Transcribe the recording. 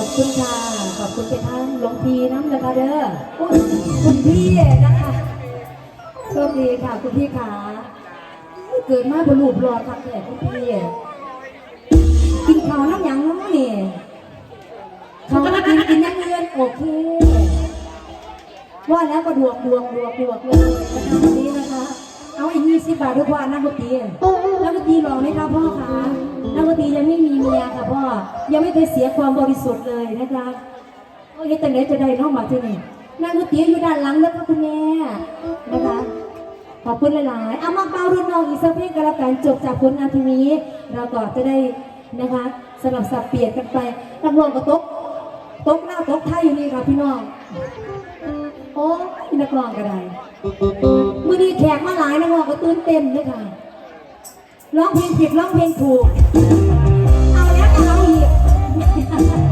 ขอบคุณค่ะ ขอบคุณไปท่านหลวงพี่น้ำนะคะเด้อคุณพี่นะคะโชคดีค่ะคุณพี่ขาเกิดมาบรูปรอดค่ะแขกคุณพี่กินข้าวน้ำยังน้องนี่เขาก็กินกินยังเงินโอเคว่าแล้วก็ดวกดวกดวกดวกเลยนี่นะคะ เอาอีกยี่สิบบาททุกวันนะคุณพี่แล้วคุณพี่รอไหมคะพ่อคะ กดนตรียังไม่มีเมียค่ะพ่อ ยังไม่เคยเสียความบริสุทธิ์เลยนะคะโอ้ยแต่ไหนจะได้น้องมาที่นี่นักดนตรีอยู่ด้านหลังแล้วค่ะคุณแม่นะคะ ขอบคุณหลายๆเอามาเบารุ่นน้องอีกสักเพลงกันแล้วกันจบจากผลงานทีนี้ เราก็จะได้นะคะสลับสับเปลี่ยนกันไปนักร้องก็ตกตกหน้าตกท้ายอยู่นี่ค่ะพี่น้องโอ้ยนักร้องก็ได้มือนี้แขกมาหลายนักร้องก็ตื่นเต้นเลยค่ะ ร้องเพลงผิดร้องเพลงถูก เอาแล้วก็เอาอีก